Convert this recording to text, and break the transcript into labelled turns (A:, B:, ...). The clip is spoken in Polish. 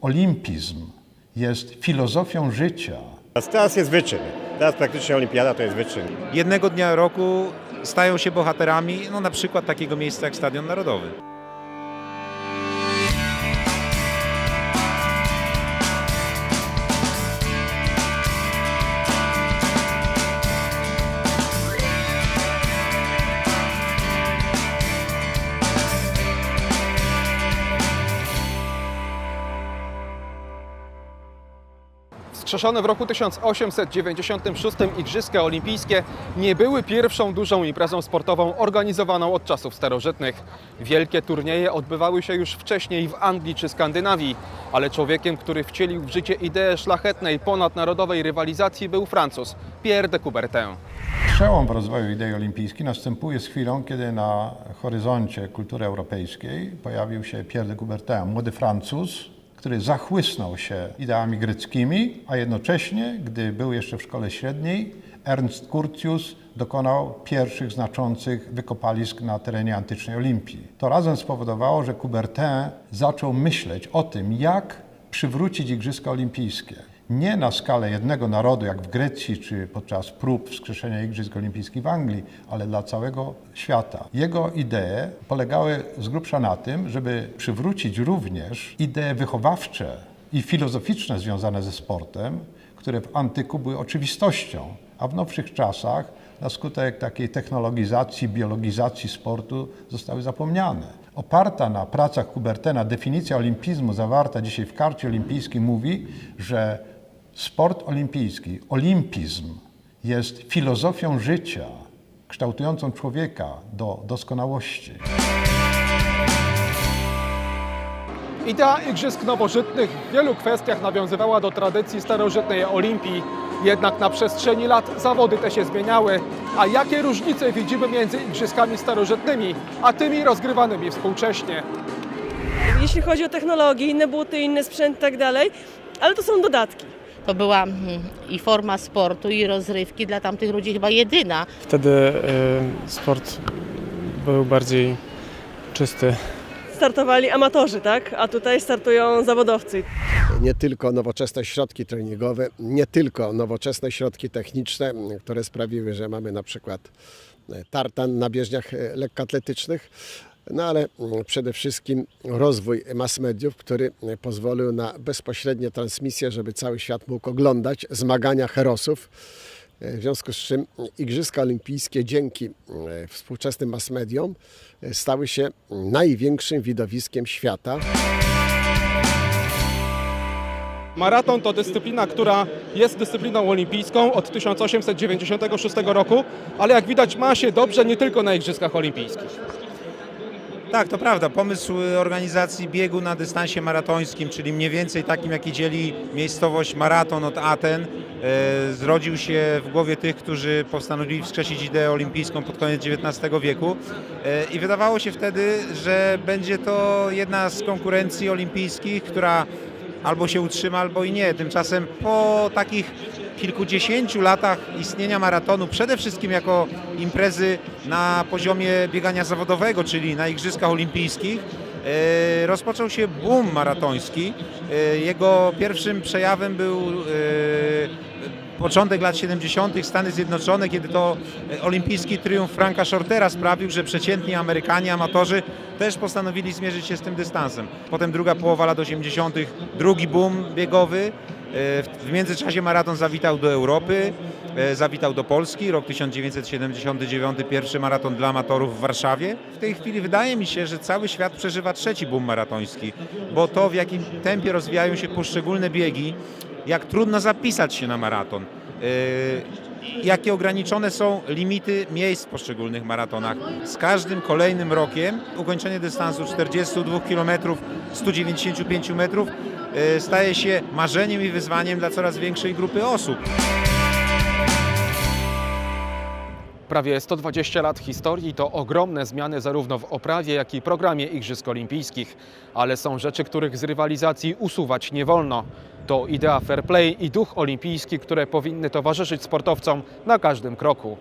A: Olimpizm jest filozofią życia.
B: Teraz jest wyczyn. Teraz praktycznie olimpiada to jest wyczyn.
C: jednego dnia roku stają się bohaterami, no na przykład takiego miejsca jak Stadion Narodowy.
D: Wskrzeszone w roku 1896 Igrzyska Olimpijskie nie były pierwszą dużą imprezą sportową organizowaną od czasów starożytnych. Wielkie turnieje odbywały się już wcześniej w Anglii czy Skandynawii, ale człowiekiem, który wcielił w życie ideę szlachetnej, ponadnarodowej rywalizacji był Francuz Pierre de Coubertin.
A: Przełom w rozwoju idei olimpijskiej następuje z chwilą, kiedy na horyzoncie kultury europejskiej pojawił się Pierre de Coubertin, młody Francuz, który zachłysnął się ideami greckimi, a jednocześnie, gdy był jeszcze w szkole średniej, Ernst Curtius dokonał pierwszych znaczących wykopalisk na terenie antycznej Olimpii. To razem spowodowało, że Coubertin zaczął myśleć o tym, jak przywrócić Igrzyska Olimpijskie. Nie na skalę jednego narodu, jak w Grecji, czy podczas prób wskrzeszenia Igrzysk Olimpijskich w Anglii, ale dla całego świata. Jego idee polegały z grubsza na tym, żeby przywrócić również idee wychowawcze i filozoficzne związane ze sportem, które w antyku były oczywistością, a w nowszych czasach na skutek takiej technologizacji, biologizacji sportu zostały zapomniane. Oparta na pracach Kubertena definicja olimpizmu zawarta dzisiaj w karcie olimpijskiej mówi, że sport olimpijski, olimpizm jest filozofią życia kształtującą człowieka do doskonałości.
D: Idea Igrzysk Nowożytnych w wielu kwestiach nawiązywała do tradycji starożytnej Olimpii. Jednak na przestrzeni lat zawody te się zmieniały. A jakie różnice widzimy między Igrzyskami starożytnymi, a tymi rozgrywanymi współcześnie?
E: jeśli chodzi o technologię, inne buty, inny sprzęt i tak dalej, ale to są dodatki.
F: To była mm, i forma sportu, i rozrywki dla tamtych ludzi chyba jedyna.
G: Wtedy y, sport był bardziej czysty.
E: Startowali amatorzy, tak? A tutaj startują zawodowcy.
B: Nie tylko nowoczesne środki treningowe, nie tylko nowoczesne środki techniczne, które sprawiły, że mamy na przykład e, tartan na bieżniach e, lekkoatletycznych, no ale mm, przede wszystkim rozwój mass mediów, który e, pozwolił na bezpośrednie transmisje, żeby cały świat mógł oglądać zmagania herosów. E, W związku z czym Igrzyska Olimpijskie dzięki e, współczesnym mass mediom stały się największym widowiskiem świata.
D: Maraton to dyscyplina, która jest dyscypliną olimpijską od 1896 roku, ale jak widać ma się dobrze nie tylko na Igrzyskach Olimpijskich.
C: Tak, to prawda. Pomysł organizacji biegu na dystansie maratońskim, czyli mniej więcej takim, jaki dzieli miejscowość Maraton od Aten, e, zrodził się w głowie tych, którzy postanowili wskrzesić ideę olimpijską pod koniec XIX wieku. E, I wydawało się wtedy, że będzie to jedna z konkurencji olimpijskich, która albo się utrzyma, albo i nie. Tymczasem po takich kilkudziesięciu latach istnienia maratonu, przede wszystkim jako imprezy na poziomie biegania zawodowego, czyli na Igrzyskach Olimpijskich, e, rozpoczął się boom maratoński. E, Jego pierwszym przejawem był e, początek lat 70. Stany Zjednoczone, kiedy to e, olimpijski triumf Franka Shortera sprawił, że przeciętni Amerykanie, amatorzy też postanowili zmierzyć się z tym dystansem. Potem druga połowa lat 80., drugi boom biegowy. W międzyczasie maraton zawitał do Europy, e, zawitał do Polski. Rok 1979, pierwszy maraton dla amatorów w Warszawie. W tej chwili wydaje mi się, że cały świat przeżywa trzeci boom maratoński, bo to w jakim tempie rozwijają się poszczególne biegi, jak trudno zapisać się na maraton. e, Jakie ograniczone są limity miejsc w poszczególnych maratonach. Z każdym kolejnym rokiem ukończenie dystansu 42 km, 195 metrów staje się marzeniem i wyzwaniem dla coraz większej grupy osób.
D: Prawie 120 lat historii to ogromne zmiany zarówno w oprawie, jak i programie Igrzysk Olimpijskich. Ale są rzeczy, których z rywalizacji usuwać nie wolno. To idea fair play i duch olimpijski, które powinny towarzyszyć sportowcom na każdym kroku.